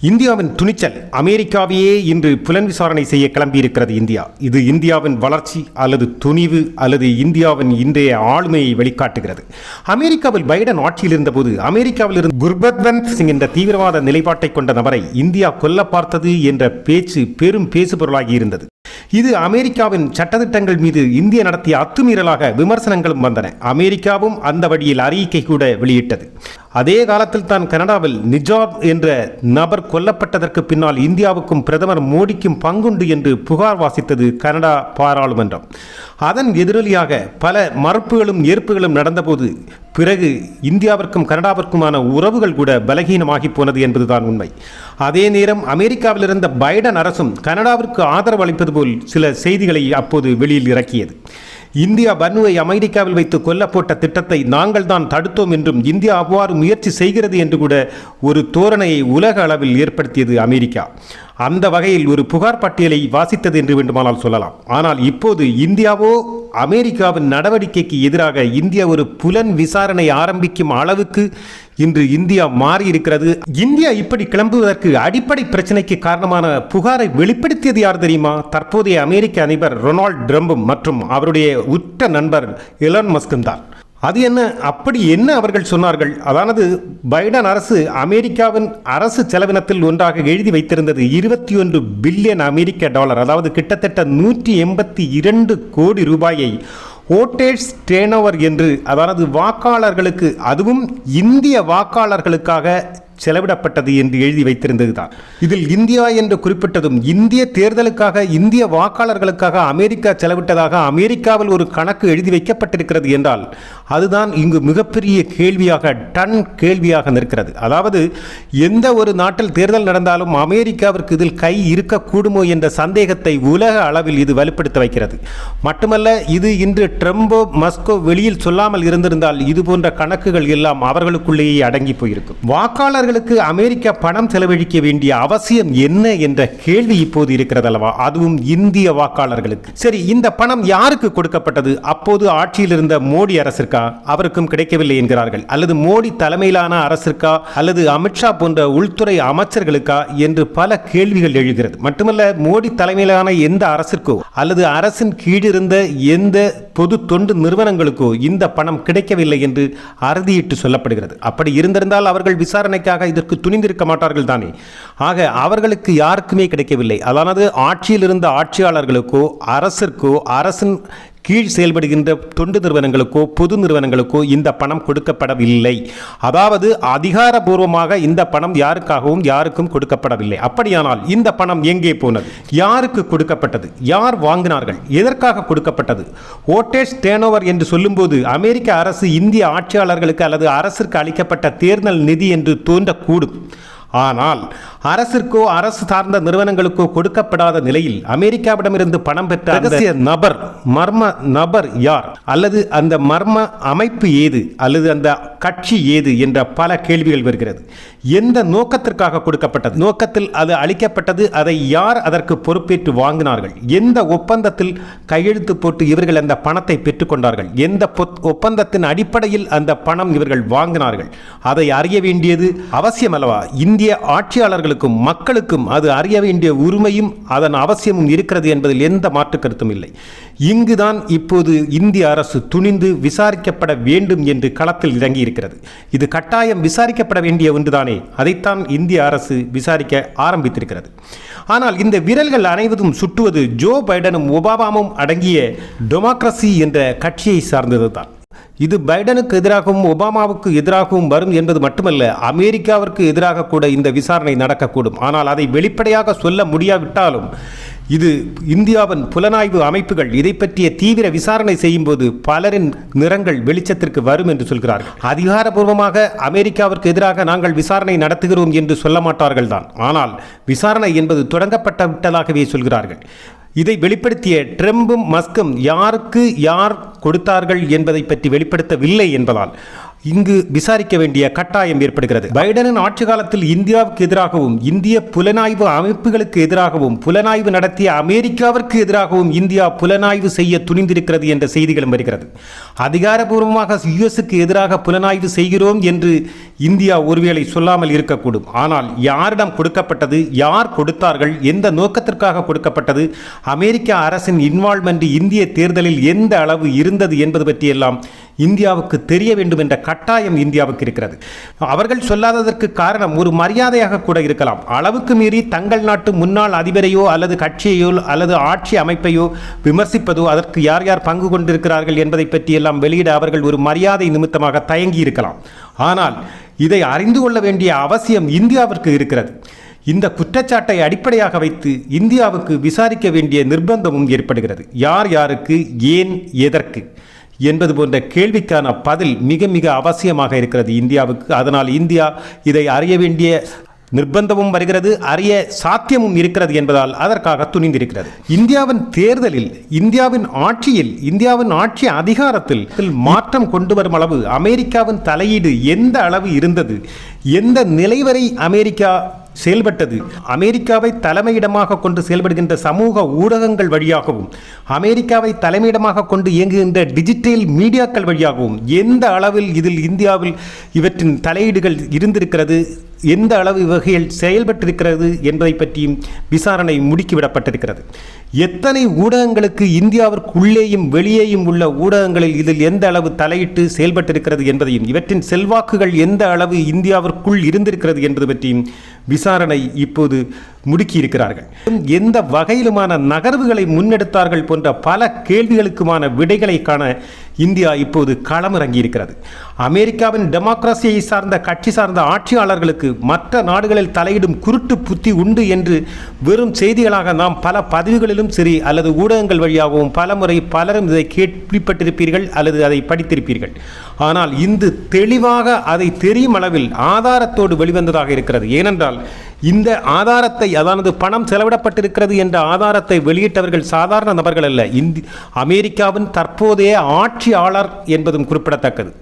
இந்தியாவின் துணிச்சல் அமெரிக்காவையே இன்று புலன் விசாரணை செய்ய கிளம்பியிருக்கிறது இந்தியா. இது இந்தியாவின் வளர்ச்சி அல்லது துணிவு அல்லது இந்தியாவின் இன்றைய ஆளுமையை வெளிக்காட்டுகிறது. அமெரிக்காவில் பைடன் ஆட்சியில் இருந்தபோது அமெரிக்காவில் இருந்து குர்பத்வந்த் சிங் என்ற தீவிரவாத நிலைப்பாட்டை கொண்ட நபரை இந்தியா கொல்ல பார்த்தது என்ற பேச்சு பெரும் பேசுபொருளாகி இருந்தது. இது அமெரிக்காவின் சட்டத்திட்டங்கள் மீது இந்தியா நடத்திய அத்துமீறலாக விமர்சனங்களும் வந்தன. அமெரிக்காவும் அந்த வழியில் அறிக்கை கூட வெளியிட்டது. அதே காலத்தில் தான் கனடாவில் நிஜாப் என்ற நபர் கொல்லப்பட்டதற்கு பின்னால் இந்தியாவுக்கும் பிரதமர் மோடிக்கும் பங்குண்டு என்று புகார் வாசித்தது கனடா பாராளுமன்றம். அதன் எதிரொலியாக பல மறுப்புகளும் ஏற்புகளும் நடந்தபோது பிறகு இந்தியாவிற்கும் கனடாவிற்குமான உறவுகள் கூட பலகீனமாகி போனது என்பதுதான் உண்மை. அதே நேரம் அமெரிக்காவில் இருந்த பைடன் அரசும் கனடாவிற்கு ஆதரவு அளிப்பது போல் சில செய்திகளை அப்போது வெளியில் இறக்கியது. இந்தியா பன்னுவை அமெரிக்காவில் வைத்து கொல்லப்பட்ட திட்டத்தை நாங்கள் தான் தடுத்தோம் என்றும் இந்தியா அவ்வாறு முயற்சி செய்கிறது என்று கூட ஒரு தோரணையை உலக அளவில் ஏற்படுத்தியது அமெரிக்கா. அந்த வகையில் ஒரு புகார் பட்டியலை வாசித்தது என்று வேண்டுமானால் சொல்லலாம். ஆனால் இப்போது இந்தியாவோ அமெரிக்காவின் நடவடிக்கைக்கு எதிராக இந்தியா ஒரு புலன் விசாரணை ஆரம்பிக்கும் அளவுக்கு இன்று இந்தியா மாறி இருக்கிறது இந்தியா இப்படி கிளம்புவதற்கு அடிப்படை பிரச்சனைக்கு காரணமான புகாரை வெளிப்படுத்தியது யார் தெரியுமா? தற்போதைய அமெரிக்க அதிபர் ரொனால்ட் ட்ரம்பும் மற்றும் அவருடைய உற்ற நண்பர் எலன் மஸ்கும் தான். அது என்ன? அப்படி என்ன அவர்கள் சொன்னார்கள்? அதானது பைடன் அரசு அமெரிக்காவின் அரசு செலவினத்தில் ஒன்றாக எழுதி வைத்திருந்தது இருபத்தி ஒன்று பில்லியன் அமெரிக்க டாலர் அதாவது கிட்டத்தட்ட நூற்றி எண்பத்தி இரண்டு கோடி ரூபாயை. ஓட்டேஜ் டேனோவர் என்று அதாவது வாக்காளர்களுக்கு அதுவும் இந்திய வாக்காளர்களுக்காக செலவிடப்பட்டது என்று எழுதி வைத்திருந்தது தான் இதில் இந்தியா என்று குறிப்பிட்டதும் இந்திய தேர்தலுக்காக இந்திய வாக்காளர்களுக்காக அமெரிக்கா செலவிட்டதாக அமெரிக்காவில் ஒரு கணக்கு எழுதி வைக்கப்பட்டிருக்கிறது என்றால் அதுதான் இங்கு மிகப்பெரிய கேள்வியாக டன் கேள்வியாக நிற்கிறது. அதாவது எந்த ஒரு நாட்டில் தேர்தல் நடந்தாலும் அமெரிக்காவிற்கு இதில் கை இருக்கக்கூடுமோ என்ற சந்தேகத்தை உலக அளவில் இது வலுப்படுத்த வைக்கிறது. மட்டுமல்ல இது இன்று ட்ரம்போ மஸ்கோ வெளியில் சொல்லாமல் இருந்திருந்தால் இது போன்ற கணக்குகள் எல்லாம் அவர்களுக்குள்ளேயே அடங்கி போயிருக்கும். வாக்காளர் அவர்களுக்கு அமெரிக்கா பணம் செலவழிக்க வேண்டிய அவசியம் என்ன என்ற கேள்வி இப்போது இருக்கிறது அல்லவா அதுவும் இந்திய வாக்காளர்களுக்கு. சரி இந்த பணம் யாருக்கு கொடுக்கப்பட்டது? அப்போது ஆட்சியில் இருந்த மோடி அரசிற்கா? அவருக்கும் கிடைக்கவில்லை என்கிறார்கள். அல்லது மோடி தலைமையிலான அரசிற்கா? அல்லது அமித்ஷா போன்ற உள்துறை அமைச்சர்களுக்கா? என்று பல கேள்விகள் எழுகிறது. மட்டுமல்ல மோடி தலைமையிலான எந்த அரசிற்கோ? அல்லது அரசின் கீழிருந்த எந்த பொது தொண்டு நிறுவனங்களுக்கோ இந்த பணம் கிடைக்கவில்லை என்று அறுதியிட்டு சொல்லப்படுகிறது. அப்படி இருந்திருந்தால் அவர்கள் விசாரணைக்காக இதற்கு துணிந்திருக்க மாட்டார்கள் தானே. ஆக அவர்களுக்கு யாருக்குமே கிடைக்கவில்லை. அதானது ஆட்சியில் இருந்த ஆட்சியாளர்களுக்கோ அரசிற்கோ அரசின் கீழ் செயல்படுகின்ற தொண்டு நிறுவனங்களுக்கோ பொது நிறுவனங்களுக்கோ இந்த பணம் கொடுக்கப்படவில்லை. அதாவது அதிகாரபூர்வமாக இந்த பணம் யாருக்காகவும் யாருக்கும் கொடுக்கப்படவில்லை. அப்படியானால் இந்த பணம் எங்கே போனது? யாருக்கு கொடுக்கப்பட்டது? யார் வாங்கினார்கள்? எதற்காக கொடுக்கப்பட்டது? ஓட்டேஜ் டேனோவர் என்று சொல்லும்போது அமெரிக்க அரசு இந்திய ஆட்சியாளர்களுக்கு அல்லது அரசிற்கு அளிக்கப்பட்ட தேர்தல் நிதி என்று தோன்றக்கூடும். ஆனால் அரசிற்கோ அரசு சார்ந்த நிறுவனங்களுக்கோ கொடுக்கப்படாத நிலையில் அமெரிக்காவிடமிருந்து பணம் பெற்ற ரகசிய நபர் மர்ம நபர் யார்? அல்லது அந்த மர்ம அமைப்பு ஏது? அல்லது அந்த கட்சி ஏது? என்ற பல கேள்விகள் வருகிறது. எந்த நோக்கத்திற்காக கொடுக்கப்பட்டது? நோக்கத்தில் அது அளிக்கப்பட்டது அதை யார் அதற்கு பொறுப்பேற்று வாங்கினார்கள்? எந்த ஒப்பந்தத்தில் கையெழுத்து போட்டு இவர்கள் அந்த பணத்தை பெற்றுக்கொண்டார்கள் எந்த ஒப்பந்தத்தின் அடிப்படையில் அந்த பணம் இவர்கள் வாங்கினார்கள்? அதை அறிய வேண்டியது அவசியம் அல்லவா இந்திய ஆட்சியாளர்களுக்கும் மக்களுக்கும் அது அறிய வேண்டிய உரிமையும் அதன் அவசியமும் இருக்கிறது என்பதில் எந்த மாற்று கருத்தும் இல்லை. இங்குதான் இப்போது இந்திய அரசு துணிந்து விசாரிக்கப்பட வேண்டும் என்று களத்தில் இறங்கி இருக்கிறது இது கட்டாயம் விசாரிக்கப்பட வேண்டிய ஒன்றுதானே? அதைத்தான் இந்திய அரசு விசாரிக்க ஆரம்பித்திருக்கிறது. ஆனால் இந்த விரல்கள் அனைவதும் சுட்டுவது ஜோ பைடனும் ஒபாமாவும் அடங்கிய டெமோக்ரஸி என்ற கட்சியை சார்ந்தது தான் இது பைடனுக்கு எதிராகவும் ஒபாமாவுக்கு எதிராகவும் வரும் என்பது மட்டுமல்ல அமெரிக்காவிற்கு எதிராக கூட இந்த விசாரணை நடக்கக்கூடும். ஆனால் அதை வெளிப்படையாக சொல்ல முடியாவிட்டாலும் இது இந்தியாவின் புலனாய்வு அமைப்புகள் இதை பற்றிய தீவிர விசாரணை செய்யும்போது பலரின் நிறங்கள் வெளிச்சத்திற்கு வரும் என்று சொல்கிறார்கள். அதிகாரபூர்வமாக அமெரிக்காவிற்கு எதிராக நாங்கள் விசாரணை நடத்துகிறோம் என்று சொல்ல மாட்டார்கள் தான் ஆனால் விசாரணை என்பது தொடங்கப்பட்ட விட்டதாகவே சொல்கிறார்கள். இதை வெளிப்படுத்திய ட்ரம்பும் மஸ்கும் யாருக்கு யார் கொடுத்தார்கள் என்பதை பற்றி வெளிப்படுத்தவில்லை என்பதால். இங்கு விசாரிக்க வேண்டிய கட்டாயம் ஏற்படுகிறது. பைடனின் ஆட்சி காலத்தில் இந்தியாவுக்கு எதிராகவும் இந்திய புலனாய்வு அமைப்புகளுக்கு எதிராகவும் புலனாய்வு நடத்திய அமெரிக்காவிற்கு எதிராகவும் இந்தியா புலனாய்வு செய்ய துணிந்திருக்கிறது என்ற செய்திகளும் வருகிறது. அதிகாரபூர்வமாக யுஎஸ்க்கு எதிராக புலனாய்வு செய்கிறோம் என்று இந்தியா ஒருவேளை சொல்லாமல் இருக்கக்கூடும். ஆனால் யாரிடம் கொடுக்கப்பட்டது யார் கொடுத்தார்கள் எந்த நோக்கத்திற்காக கொடுக்கப்பட்டது அமெரிக்க அரசின் இன்வால்மெண்ட் இந்திய தேர்தலில் எந்த அளவு இருந்தது என்பது பற்றியெல்லாம் இந்தியாவுக்கு தெரிய வேண்டும் என்ற கட்டாயம் இந்தியாவுக்கு இருக்கிறது. அவர்கள் சொல்லாததற்கு காரணம் ஒரு மரியாதையாக கூட இருக்கலாம். அளவுக்கு மீறி தங்கள் நாட்டு முன்னாள் அதிபரையோ அல்லது கட்சியையோ அல்லது ஆட்சி அமைப்பையோ விமர்சிப்பதோ அதற்கு யார் யார் பங்கு கொண்டிருக்கிறார்கள் என்பதை பற்றியெல்லாம் வெளியிட அவர்கள் ஒரு மரியாதை நிமித்தமாக தயங்கி இருக்கலாம். ஆனால் இதை அறிந்து கொள்ள வேண்டிய அவசியம் இந்தியாவிற்கு இருக்கிறது. இந்த குற்றச்சாட்டை அடிப்படையாக வைத்து இந்தியாவுக்கு விசாரிக்க வேண்டிய நிர்பந்தமும் ஏற்படுகிறது. யார் யாருக்கு ஏன் எதற்கு? என்பது போன்ற கேள்விக்கான பதில் மிக மிக அவசியமாக இருக்கிறது இந்தியாவுக்கு. அதனால் இந்தியா இதை அறிய வேண்டிய நிர்பந்தமும் வருகிறது அறிய சாத்தியமும் இருக்கிறது என்பதால் அதற்காக துணிந்திருக்கிறது. இந்தியாவின் தேர்தலில் இந்தியாவின் ஆட்சியில் இந்தியாவின் ஆட்சி அதிகாரத்தில் மாற்றம் கொண்டு வரும் அளவு அமெரிக்காவின் தலையீடு எந்த அளவு இருந்தது எந்த நிலை வரை அமெரிக்கா செயல்பட்டது. அமெரிக்காவை தலைமையிடமாக கொண்டு செயல்படுகின்ற சமூக ஊடகங்கள் வழியாகவும் அமெரிக்காவை தலைமையிடமாக கொண்டு இயங்குகின்ற டிஜிட்டல் மீடியாக்கள் வழியாகவும் எந்த அளவில் இதில் இந்தியாவில் இவற்றின் தலையீடுகள் இருந்திருக்கிறது எந்த அளவு வகையில் செயல்பட்டிருக்கிறது என்பதை பற்றியும் விசாரணை முடுக்கிவிடப்பட்டிருக்கிறது. எத்தனை ஊடகங்களுக்கு இந்தியாவிற்குள்ளேயும் வெளியேயும் உள்ள ஊடகங்களில் இதில் எந்த அளவு தலையிட்டு செயல்பட்டிருக்கிறது என்பதையும் இவற்றின் செல்வாக்குகள் எந்த அளவு இந்தியாவிற்குள் இருந்திருக்கிறது என்பது பற்றியும் விசாரணை இப்போது முடுக்கியிருக்கிறார்கள். எந்த வகையிலுமான நகர்வுகளை முன்னெடுத்தார்கள் போன்ற பல கேள்விகளுக்குமான விடைகளை காண இந்தியா இப்போது களமிறங்கி இருக்கிறது அமெரிக்காவின் டெமோக்ரஸியை சார்ந்த கட்சி சார்ந்த ஆட்சியாளர்களுக்கு மற்ற நாடுகளில் தலையிடும் குருட்டு புத்தி உண்டு என்று வெறும் செய்திகளாக நாம் பல பதிவுகளிலும் சரி அல்லது ஊடகங்கள் வழியாகவும் பல முறை பலரும் இதை கேள்விப்பட்டிருப்பீர்கள் அல்லது அதை படித்திருப்பீர்கள். ஆனால் இந்து தெளிவாக அதை தெரியும் அளவில் ஆதாரத்தோடு வெளிவந்ததாக இருக்கிறது. ஏனென்றால் இந்த ஆதாரத்தை அதாவது பணம் செலவிடப்பட்டிருக்கிறது என்ற ஆதாரத்தை வெளியிட்டவர்கள் சாதாரண நபர்கள் அல்ல. இந்தி அமெரிக்காவின் தற்போதைய ஆட்சியாளர் என்பதும் குறிப்பிடத்தக்கது.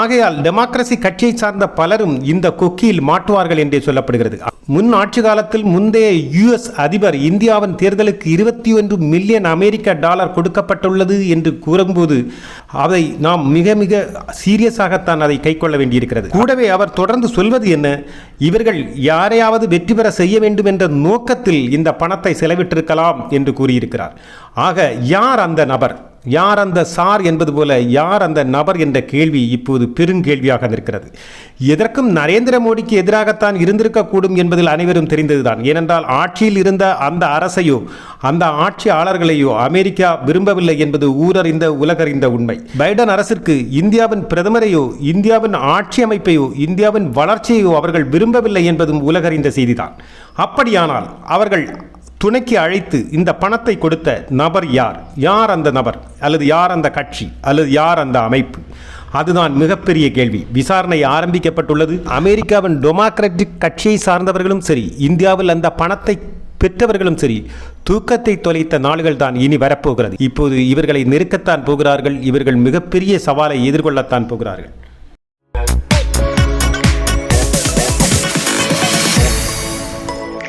ஆகையால் டெமோக்ரசி கட்சியை சார்ந்த பலரும் இந்த கொக்கியில் மாட்டுவார்கள் என்றே சொல்லப்படுகிறது. முன் ஆட்சி காலத்தில் முந்தைய யுஎஸ் அதிபர் இந்தியாவின் தேர்தலுக்கு இருபத்தி ஒன்று மில்லியன் அமெரிக்க டாலர் கொடுக்கப்பட்டுள்ளது என்று கூறும்போது அதை நாம் மிக மிக சீரியஸாகத்தான் அதை கைக்கொள்ள வேண்டியிருக்கிறது. கூடவே அவர் தொடர்ந்து சொல்வது என்ன? இவர்கள் யாரையாவது வெற்றி பெற செய்ய வேண்டும் என்ற நோக்கத்தில் இந்த பணத்தை செலவிட்டிருக்கலாம் என்று கூறியிருக்கிறார். ஆக யார் அந்த நபர்? யார் அந்த சார் என்பது போல யார் அந்த நபர் என்ற கேள்வி இப்போது பெருங்கேள்வியாக நிற்கிறது. எதற்கும் நரேந்திர மோடிக்கு எதிராகத்தான் இருந்திருக்கக்கூடும் என்பதில் அனைவரும் தெரிந்ததுதான். ஏனென்றால் ஆட்சியில் இருந்த அந்த அரசையோ அந்த ஆட்சியாளர்களையோ அமெரிக்கா விரும்பவில்லை என்பது ஊரறிந்த உலகறிந்த உண்மை. பைடன் அரசிற்கு இந்தியாவின் பிரதமரையோ இந்தியாவின் ஆட்சி அமைப்பையோ இந்தியாவின் வளர்ச்சியையோ அவர்கள் விரும்பவில்லை என்பதும் உலகறிந்த செய்திதான். அப்படியானால் அவர்கள் துணைக்கு அழைத்து இந்த பணத்தை கொடுத்த நபர் யார்? யார் அந்த நபர்? அல்லது யார் அந்த கட்சி? அல்லது யார் அந்த அமைப்பு? அதுதான் மிகப்பெரிய கேள்வி. விசாரணை ஆரம்பிக்கப்பட்டுள்ளது. அமெரிக்காவின் டெமோக்ராட்டிக் கட்சியை சார்ந்தவர்களும் சரி இந்தியாவில் அந்த பணத்தை பெற்றவர்களும் சரி தூக்கத்தை தொலைத்த நாள்கள் தான் இனி வரப்போகிறது. இப்போது இவர்களை நெருக்கத்தான் போகிறார்கள். இவர்கள் மிகப்பெரிய சவாலை எதிர்கொள்ளத்தான் போகிறார்கள்.